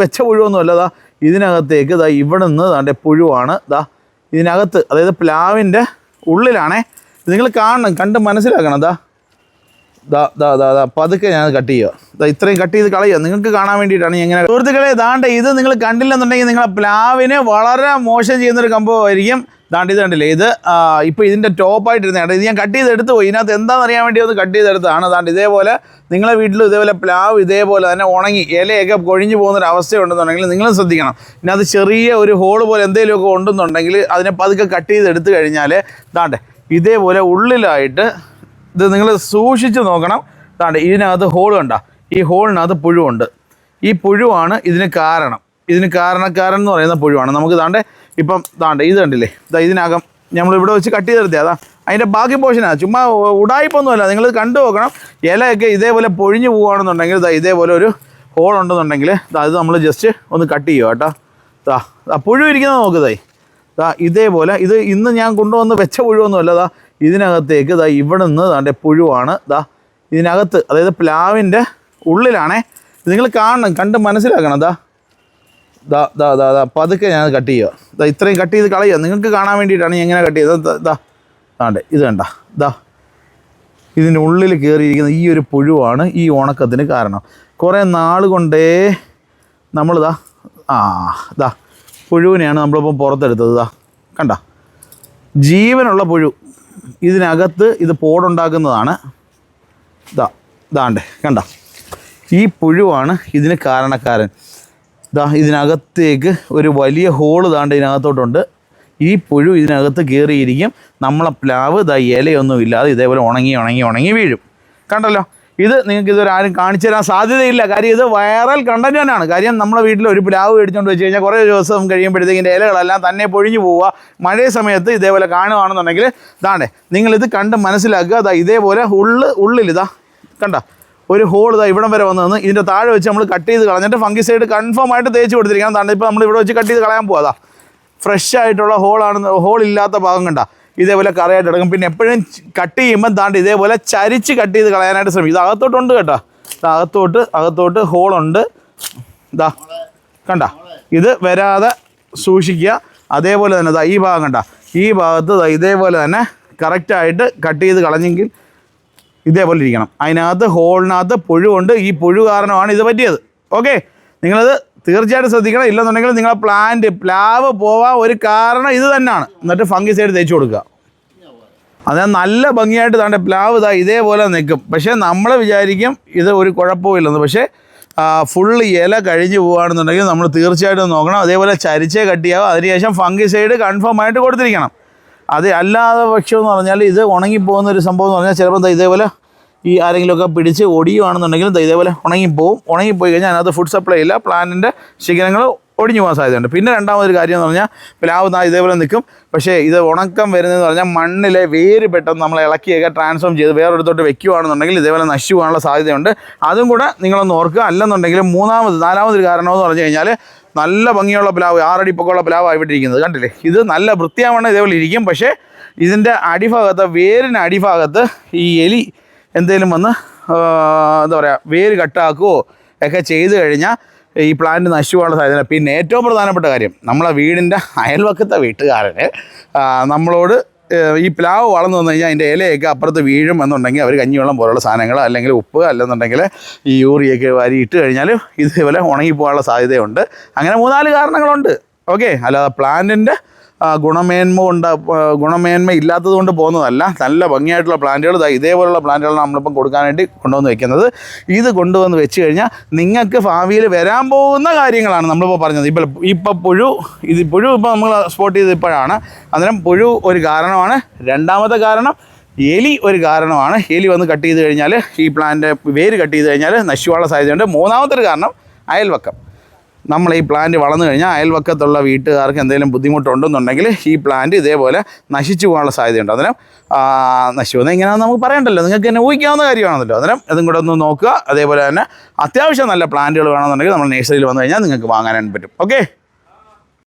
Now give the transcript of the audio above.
വെച്ച പുഴുവൊന്നുമല്ല ദാ ഇതിനകത്തേക്ക് ദാ ഇവിടെ നിന്ന് ദാണ്ടെ പുഴുവാണ് ദാ ഇതിനകത്ത് അതായത് പ്ലാവിന്റെ ഉള്ളിലാണേ. നിങ്ങൾ കാണണം കണ്ട് മനസ്സിലാക്കണം ദാ. ദാ ദാ ദാ ദാ പതുക്കെ ഞാൻ കട്ട് ചെയ്യുക. ഇത്രയും കട്ട് ചെയ്ത് കളയുക. നിങ്ങൾക്ക് കാണാൻ വേണ്ടിയിട്ടാണ് ഇങ്ങനെ സുഹൃത്തുക്കളെ ദാണ്ട ഇത് നിങ്ങൾ കണ്ടില്ലെന്നുണ്ടെങ്കിൽ നിങ്ങളെ പ്ലാവിനെ വളരെ മോശം ചെയ്യുന്നൊരു സംഭവമായിരിക്കും. ദാണ്ട് ഇത് കണ്ടില്ലേ? ഇത് ഇപ്പോൾ ഇതിന്റെ ടോപ്പായിട്ടിരുന്ന ഇത് ഞാൻ കട്ട് ചെയ്ത് എടുത്തു പോയി. ഇതിനകത്ത് എന്താണെന്ന് അറിയാൻ വേണ്ടി ഒന്ന് കട്ട് ചെയ്തെടുത്താണ് ദാണ്ട് ഇതേപോലെ നിങ്ങളെ വീട്ടിലും ഇതേപോലെ പ്ലാവ് ഇതേപോലെ തന്നെ ഉണങ്ങി ഇലയൊക്കെ കൊഴിഞ്ഞു പോകുന്നൊരു അവസ്ഥയുണ്ടെന്നുണ്ടെങ്കിൽ നിങ്ങൾ ശ്രദ്ധിക്കണം. അത് ചെറിയ ഒരു ഹോൾ പോലെ എന്തെങ്കിലുമൊക്കെ ഉണ്ടെന്നുണ്ടെങ്കിൽ അതിനെ പതുക്കെ കട്ട് എടുത്തു കഴിഞ്ഞാൽ ദാണ്ടെ ഇതേപോലെ ഉള്ളിലായിട്ട് ഇത് നിങ്ങൾ സൂക്ഷിച്ച് നോക്കണം. താണ്ട് ഇതിനകത്ത് ഹോൾ കണ്ട ഈ ഹോളിനകത്ത് പുഴുവുണ്ട്. ഈ പുഴുവാണ് ഇതിന് കാരണം. ഇതിന് കാരണക്കാരൻ എന്ന് പറയുന്ന പുഴുവാണ്. നമുക്ക് താണ്ടെ ഇപ്പം താണ്ടെ ഇത് കണ്ടില്ലേ? ഇതാ ഇതിനകം നമ്മൾ ഇവിടെ വെച്ച് കട്ട് ചെയ്തെടുത്തേ അതാ അതിന്റെ ബാക്കി പോർഷനാണ് ചുമ്മാ ഉടായ്പൊന്നുമല്ല. നിങ്ങൾ കണ്ടു നോക്കണം. ഇലയൊക്കെ ഇതേപോലെ പൊഴിഞ്ഞു പോവുകയാണെന്നുണ്ടെങ്കിൽ ഇതാ ഇതേപോലെ ഒരു ഹോൾ ഉണ്ടെന്നുണ്ടെങ്കിൽ ഇത് നമ്മൾ ജസ്റ്റ് ഒന്ന് കട്ട് ചെയ്യുക കേട്ടോ. താ പുഴു ഇരിക്കുന്നത് നോക്കുതായി ഇതേപോലെ ഇത് ഇന്ന് ഞാൻ കൊണ്ടുവന്ന് വെച്ച പുഴുവൊന്നുമല്ല ദാ. ഇതിനകത്തേക്ക് ദാ ഇവിടെ നിന്ന് ദാണ്ടെ പുഴുവാണ്. ദാ ഇതിനകത്ത് അതായത് പ്ലാവിന്റെ ഉള്ളിലാണേ. നിങ്ങൾ കാണണം കണ്ട് മനസ്സിലാക്കണം. ദാ ദാ ദാ ദാ ദാ പതുക്കെ ഞാൻ കട്ട് ചെയ്യുക. ദാ ഇത്രയും കട്ട് ചെയ്ത് കളയുക. നിങ്ങൾക്ക് കാണാൻ വേണ്ടിയിട്ടാണ് ഞാൻ ഇങ്ങനെ കട്ട് ചെയ്തത്. ദാ, ദാണ്ടെ ഇത് കണ്ട. ദാ ഇതിന്റെ ഉള്ളിൽ കയറിയിരിക്കുന്ന ഈ ഒരു പുഴുവാണ് ഈ ഉണക്കത്തിന് കാരണം. കുറേ നാൾ കൊണ്ടേ നമ്മളിതാ ആ ദാ പുഴുവിനെയാണ് നമ്മളിപ്പം പുറത്തെടുത്തത്. ദാ കണ്ട. ജീവനുള്ള പുഴു. ഇതിനകത്ത് ഇത് പോടുണ്ടാക്കുന്നതാണ് ദാ ദാണ്ടേ കണ്ട? ഈ പുഴുവാണ് ഇതിന് കാരണക്കാരൻ. ദാ ഇതിനകത്തേക്ക് ഒരു വലിയ ഹോൾ ദാണ്ട് ഇതിനകത്തോട്ടുണ്ട്. ഈ പുഴു ഇതിനകത്ത് കയറിയിരിക്കും നമ്മളെ പ്ലാവ് ദാ ഇലയൊന്നും ഇല്ലാതെ ഇതേപോലെ ഉണങ്ങി ഉണങ്ങി ഉണങ്ങി വീഴും. കണ്ടല്ലോ? ഇത് നിങ്ങൾക്ക് ഇതൊരു ആരും കാണിച്ചു തരാൻ സാധ്യതയില്ല. കാര്യം ഇത് വൈറൽ കണ്ടന്റ് തന്നെയാണ്. കാര്യം നമ്മുടെ വീട്ടിൽ ഒരു പ്ലാവ് മേടിച്ചുകൊണ്ട് വെച്ച് കഴിഞ്ഞാൽ കുറേ ദിവസം കഴിയുമ്പോഴത്തേക്കിന്റെ ഇലകളെല്ലാം തന്നെ പൊഴിഞ്ഞു പോവുക. മഴ സമയത്ത് ഇതേപോലെ കാണുകയാണെന്നുണ്ടെങ്കിൽ ഇതാണ്ടേ നിങ്ങളിത് കണ്ട് മനസ്സിലാക്കുക. അതാ ഇതേപോലെ ഉള്ള് ഉള്ളിലിതാ കണ്ട? ഒരു ഹോൾ ഇതാ ഇവിടം വരെ വന്ന് ഇതിന്റെ താഴെ വെച്ച് നമ്മൾ കട്ട് ചെയ്ത് കളഞ്ഞിട്ട് ഫംഗിസൈഡ് കൺഫേം ആയിട്ട് തേച്ച് കൊടുത്തിരിക്കണം താണ്ട് ഇപ്പോൾ നമ്മൾ ഇവിടെ വെച്ച് കട്ട് ചെയ്ത് കളയാൻ പോകാതാ ഫ്രഷ് ആയിട്ടുള്ള ഹോളാണ് ഹോൾ ഇല്ലാത്ത ഭാഗം കണ്ട. ഇതേപോലെ കറയായിട്ട് എടുക്കും പിന്നെ എപ്പോഴും കട്ട് ചെയ്യുമ്പോൾ താണ്ട് ഇതേപോലെ ചരിച്ച് കട്ട് ചെയ്ത് കളയാനായിട്ട് ശ്രമിക്കും. ഇത് അകത്തോട്ടുണ്ട് കേട്ടോ. ഇത് അകത്തോട്ട് അകത്തോട്ട് ഹോളുണ്ട് ഇതാ കണ്ട. ഇത് വരാതെ സൂക്ഷിക്കുക. അതേപോലെ തന്നെ ദാ ഈ ഭാഗം കണ്ട. ഈ ഭാഗത്ത് ഇതേപോലെ തന്നെ കറക്റ്റായിട്ട് കട്ട് ചെയ്ത് കളഞ്ഞെങ്കിൽ ഇതേപോലെ ഇരിക്കണം. അതിനകത്ത് ഹോളിനകത്ത് പുഴുണ്ട് ഈ പുഴു കാരണമാണ് ഇത് പറ്റിയത്. ഓക്കെ നിങ്ങളത് തീർച്ചയായിട്ടും ശ്രദ്ധിക്കണം. ഇല്ലെന്നുണ്ടെങ്കിൽ നിങ്ങളെ പ്ലാന്റ് പ്ലാവ് പോവാൻ ഒരു കാരണം ഇത് തന്നെയാണ്. എന്നിട്ട് ഫംഗിസൈഡ് തേച്ച് കൊടുക്കുക. അതായത് നല്ല ഭംഗിയായിട്ട് താണ്ടെ പ്ലാവ് ഇതാ ഇതേപോലെ നിൽക്കും. പക്ഷേ നമ്മൾ വിചാരിക്കും ഇത് ഒരു കുഴപ്പമില്ലെന്ന് പക്ഷേ ഫുള്ള് ഇല കഴിഞ്ഞു പോവുകയാണെന്നുണ്ടെങ്കിൽ നമ്മൾ തീർച്ചയായിട്ടും നോക്കണം. അതേപോലെ ചരിച്ചേ കട്ടിയാവും. അതിനുശേഷം ഫംഗിസൈഡ് കൺഫേം ആയിട്ട് കൊടുത്തിരിക്കണം. അത് അല്ലാതെ പക്ഷം എന്ന് പറഞ്ഞാൽ ഇത് ഉണങ്ങിപ്പോകുന്ന ഒരു സംഭവം എന്ന് പറഞ്ഞാൽ ചിലപ്പോൾ ഇതേപോലെ ഈ ആരെങ്കിലുമൊക്കെ പിടിച്ച് ഒടിയുവാണെന്നുണ്ടെങ്കിൽ ഇതേപോലെ ഉണങ്ങിപ്പോവും. ഉണങ്ങിപ്പോയി കഴിഞ്ഞാൽ അതിനകത്ത് ഫുഡ് സപ്ലൈ ഇല്ല. പ്ലാന്റിന്റെ ശിഖരങ്ങൾ ഒടിഞ്ഞു പോകാൻ സാധ്യതയുണ്ട്. പിന്നെ രണ്ടാമതൊരു കാര്യം എന്ന് പറഞ്ഞാൽ പ്ലാവ് നാ ഇതേപോലെ നിൽക്കും. പക്ഷേ ഇത് ഉണക്കം വരുന്നതെന്ന് പറഞ്ഞാൽ മണ്ണിലെ വേര് പെട്ടെന്ന് നമ്മൾ ഇളക്കിയൊക്കെ ട്രാൻസ്ഫോം ചെയ്ത് വേറൊരിടത്തോട്ട് വെക്കുകയാണെന്നുണ്ടെങ്കിൽ ഇതേപോലെ നശിച്ചു പോകാനുള്ള സാധ്യതയുണ്ട്. അതും കൂടെ നിങ്ങളൊന്ന് ഓർക്കുക. അല്ലെന്നുണ്ടെങ്കിൽ മൂന്നാമത് നാലാമതൊരു കാരണമെന്ന് പറഞ്ഞു കഴിഞ്ഞാൽ നല്ല ഭംഗിയുള്ള പ്ലാവ് ആറടി പൊക്കമുള്ള പ്ലാവ് ആയിട്ടിരിക്കുന്നത് കണ്ടില്ലേ? ഇത് നല്ല വൃത്തിയാവണം ഇതേപോലെ ഇരിക്കും. പക്ഷേ ഇതിന്റെ അടിഭാഗത്ത് വേരിന് അടിഭാഗത്ത് ഈ എലി എന്തെങ്കിലും വന്ന് എന്താ പറയുക വേര് കട്ടാക്കുകയോ ഒക്കെ ചെയ്തു കഴിഞ്ഞാൽ ഈ പ്ലാന്റ് നശിച്ചു പോകാനുള്ള സാധ്യത പിന്നെ ഏറ്റവും പ്രധാനപ്പെട്ട കാര്യം നമ്മളെ വീടിന്റെ അയൽവക്കത്തെ വീട്ടുകാരന് നമ്മളോട് ഈ പ്ലാവ് വളർന്നു വന്നു കഴിഞ്ഞാൽ അതിന്റെ ഇലയൊക്കെ അപ്പുറത്ത് വീഴും എന്നുണ്ടെങ്കിൽ അവർ കഞ്ഞിവെള്ളം പോലുള്ള സാധനങ്ങൾ അല്ലെങ്കിൽ ഉപ്പ് അല്ലെന്നുണ്ടെങ്കിൽ ഈ യൂറിയൊക്കെ വാരി ഇട്ട് കഴിഞ്ഞാൽ ഇതേപോലെ ഉണങ്ങിപ്പോകാനുള്ള സാധ്യതയുണ്ട്. അങ്ങനെ മൂന്നാൽ കാരണങ്ങളുണ്ട്. ഓക്കെ? അല്ലാതെ പ്ലാന്റിന്റെ ഗുണമേന്മ കൊണ്ട് ഗുണമേന്മ ഇല്ലാത്തത് കൊണ്ട് പോകുന്നതല്ല. നല്ല ഭംഗിയായിട്ടുള്ള പ്ലാന്റുകൾ ഇതേപോലുള്ള പ്ലാന്റുകളാണ് നമ്മളിപ്പം കൊടുക്കാനായിട്ട് കൊണ്ടുവന്ന് വെക്കുന്നത്. ഇത് കൊണ്ടുവന്ന് വെച്ച് കഴിഞ്ഞാൽ നിങ്ങൾക്ക് ഭാവിയിൽ വരാൻ പോകുന്ന കാര്യങ്ങളാണ് നമ്മളിപ്പോൾ പറഞ്ഞത്. ഇപ്പോൾ ഇപ്പോൾ പുഴു ഇത് പുഴു ഇപ്പോൾ നമ്മൾ സ്പോട്ട് ചെയ്ത് ഇപ്പോഴാണ്. അന്നേരം പുഴു ഒരു കാരണമാണ്. രണ്ടാമത്തെ കാരണം എലി ഒരു കാരണമാണ്. എലി വന്ന് കട്ട് ചെയ്ത് കഴിഞ്ഞാൽ ഈ പ്ലാന്റ് വേര് കട്ട് ചെയ്ത് കഴിഞ്ഞാൽ നശിക്കാനുള്ള സാധ്യതയുണ്ട്. മൂന്നാമത്തെ ഒരു കാരണം അയൽവക്കം. നമ്മൾ ഈ പ്ലാന്റ് വളർന്നു കഴിഞ്ഞാൽ അയൽവക്കത്തുള്ള വീട്ടുകാർക്ക് എന്തെങ്കിലും ബുദ്ധിമുട്ടുണ്ടെന്നുണ്ടെങ്കിൽ ഈ പ്ലാന്റ് ഇതേപോലെ നശിച്ചു പോകാനുള്ള സാധ്യതയുണ്ട്. അന്നേരം നശിച്ചു പോകുന്നത് എങ്ങനെയാണെന്ന് നമുക്ക് പറയണ്ടല്ലോ. നിങ്ങൾക്ക് തന്നെ ഊഹിക്കാവുന്ന കാര്യമാണല്ലോ. അന്നേരം അതും കൂടെ ഒന്ന് നോക്കുക. അതേപോലെ തന്നെ അത്യാവശ്യം നല്ല പ്ലാന്റുകൾ വേണമെന്നുണ്ടെങ്കിൽ നമ്മൾ നേഴ്സറിയിൽ വന്നു കഴിഞ്ഞാൽ നിങ്ങൾക്ക് വാങ്ങാനായിട്ട് പറ്റും. ഓക്കെ